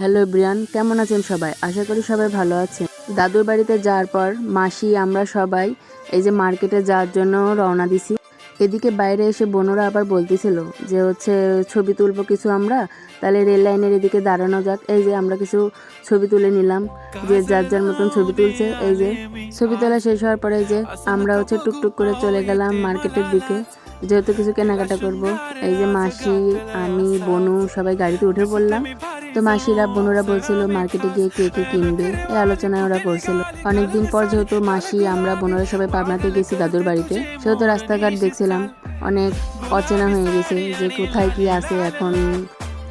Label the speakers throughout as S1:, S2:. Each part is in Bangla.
S1: হ্যালো ব্রিয়ান, কেমন আছেন সবাই? আশা করি সবাই ভালো আছেন। দাদুর বাড়িতে যাওয়ার পর মাসি, আমরা সবাই এই যে মার্কেটে যাওয়ার জন্য রওনা দিছি। এদিকে বাইরে এসে বোনরা আবার বলতেছিল যে হচ্ছে, ছবি তুলবো কিছু আমরা, তাহলে রেল লাইনের এদিকে দাঁড়ানো যাক। এই যে আমরা কিছু ছবি তুলে নিলাম, যে যার যার মতন ছবি তুলছে, এই যে ছবি তোলা শেষ হওয়ার পরে যে আমরা হচ্ছে টুকটুক করে চলে গেলাম মার্কেটের দিকে। যেহেতু কিছু কেনাকাটা করব, এই যে মাসি, আমি, বনু সবাই গাড়িতে উঠে পড়লাম। তো মাসিরা, বোনরা বলছিল, মার্কেটে গিয়ে কে কে কিনবে? এই আলোচনায় ওরা করছিল। অনেকদিন পর যেহেতু মাসি, আমরা বোনরা সবাই পাবনাতে গেছি দাদুর বাড়িতে, সেহেতু রাস্তাঘাট দেখছিলাম। অনেক অচেনা হয়ে গেছে যে কোথায় কি আছে এখন।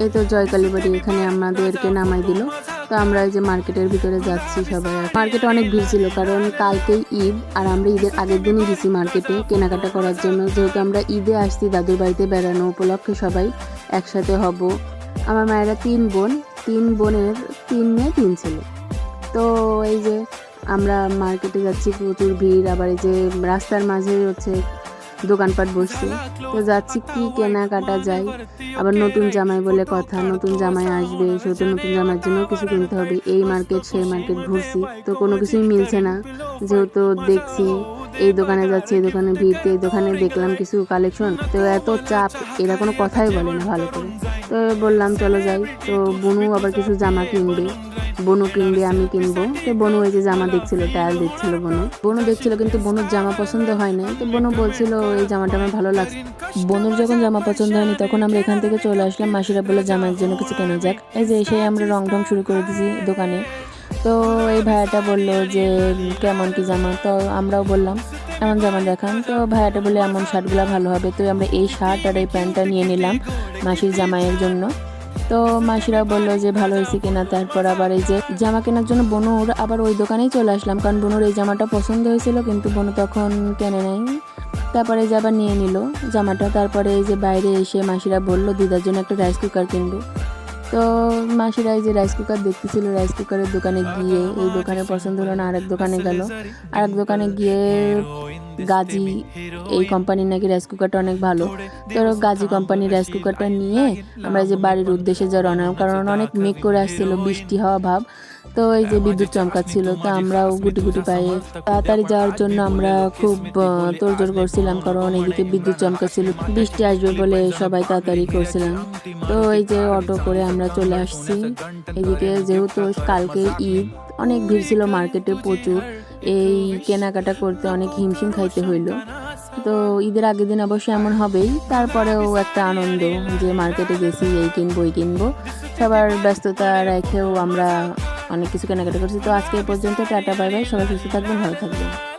S1: এই তো জয়কালী বাড়ি, এখানে আমাদেরকে নামাই দিল। তো আমরা এই যে মার্কেটের ভিতরে যাচ্ছি সবাই। মার্কেটে অনেক ভিড় ছিল, কারণ কালকেই ঈদ, আর আমরা ঈদের আগের দিনই গেছি মার্কেটে কেনাকাটা করার জন্য। যেহেতু আমরা ঈদে আসছি দাদুর বাড়িতে বেড়ানো উপলক্ষে সবাই একসাথে হব। আমার মায়েরা তিন বোন, তিন বোনের তিন মেয়ে, তিন ছেলে। তো এই যে আমরা মার্কেটে যাচ্ছি, প্রচুর ভিড়, আবার এই যে রাস্তার মাঝে হচ্ছে দোকানপাট বসছে। তো যাচ্ছি, কি কেনাকাটা যায়? আবার নতুন জামাই বলে কথা, নতুন জামাই আসবে সেহেতু নতুন জামাইয়ের জন্য কিছু কিনতে হবে। এই মার্কেট, সেই মার্কেট ঘুরছি, তো কোনো কিছুই মিলছে না। যেহেতু দেখছি এই দোকানে যাচ্ছি, এই দোকানে ভিড়তে এই দোকানে দেখলাম কিছু কালেকশন তো এত চাপ, এরা কোনো কথাই বলে না ভালো করে। তো বললাম, চলো যাই। তো বনু আবার কিছু জামা কিনবে। বনু কিনবে, আমি কিনবো। তো বনু এই যে জামা দেখছিল টায়াল দেখছিল বনু। বনু দেখছিল কিন্তু বনুর জামা পছন্দ হয় না তো বনু বলছিল, এই জামাটা আমার ভালো লাগছে। বনুর যখন জামা পছন্দ হয়নি, তখন আমরা এখান থেকে চলে আসলাম মাসিরা বলে জামার জন্য কিছু কেনা যাক। এই যে এসে আমরা রং ঢং শুরু করে দিয়েছি দোকানে। তো এই ভাইয়াটা বলল যে, কেমন কি জামা? তো আমরাও বললাম, এমন জামা দেখান। তো ভাইয়াটা বলে এমন শার্টগুলো ভালো হবে। তো আমরা এই শার্ট আর এই প্যান্টটা নিয়ে নিলাম মাসির জামাইয়ের জন্য। তো মাসিরা বলল যে, ভালো হয়েছে কিনা? তারপর আবার এই যে জামা কেনার জন্য বনুর আবার ওই দোকানেই চলে আসলাম, কারণ বনুর এই জামাটা পছন্দ হয়েছিল, কিন্তু বনু তখন কেনে নাই। তারপরে যে আবার নিয়ে নিল জামাটা। তারপরে এই যে বাইরে এসে মাসিরা বলল, দিদার জন্য একটা রাইস কুকার কিনবে। তো মাসিরা এই যে রাইস কুকার দেখতেছিল রাইস কুকারের দোকানে গিয়ে এই দোকানে পছন্দ হলো না, আরেক দোকানে গেল। আরেক দোকানে গিয়ে গাজি এই কোম্পানির নাকি রাইস কুকারটা অনেক ভালো। তো গাজি কোম্পানির রাইস কুকারটা নিয়ে আমরা যে বাড়ির উদ্দেশ্যে যা রওনা কারণ অনেক মেঘ করে আসছিল বৃষ্টি হওয়া ভাব। তো এই যে বিদ্যুৎ চমকাচ্ছিল তো আমরাও গুটি গুটি পায়ে তাড়াতাড়ি যাওয়ার জন্য আমরা খুব তোড়জোড় করছিলাম কারণ এদিকে বিদ্যুৎ চমকাচ্ছিল বৃষ্টি আসবে বলে সবাই তাড়াতাড়ি করছিলাম। তো এই যে অটো করে আমরা চলে আসছি। এদিকে যেহেতু কালকে ঈদ অনেক ভিড় ছিল মার্কেটে প্রচুর। এই কেনাকাটা করতে অনেক হিমশিম খাইতে হইল। তো ঈদের আগের দিন অবশ্যই এমন হবেই, তারপরেও একটা আনন্দ যে মার্কেটে গেছি, এই কিনবো এই কিনবো। সবার ব্যস্ততা রেখেও আমরা অনেক কিছু কেনাকাটা করছি। তো আজকে পর্যন্ত, টাটা, বাই বাই, সবাই সুস্থ থাকবেন, ভালো থাকবেন।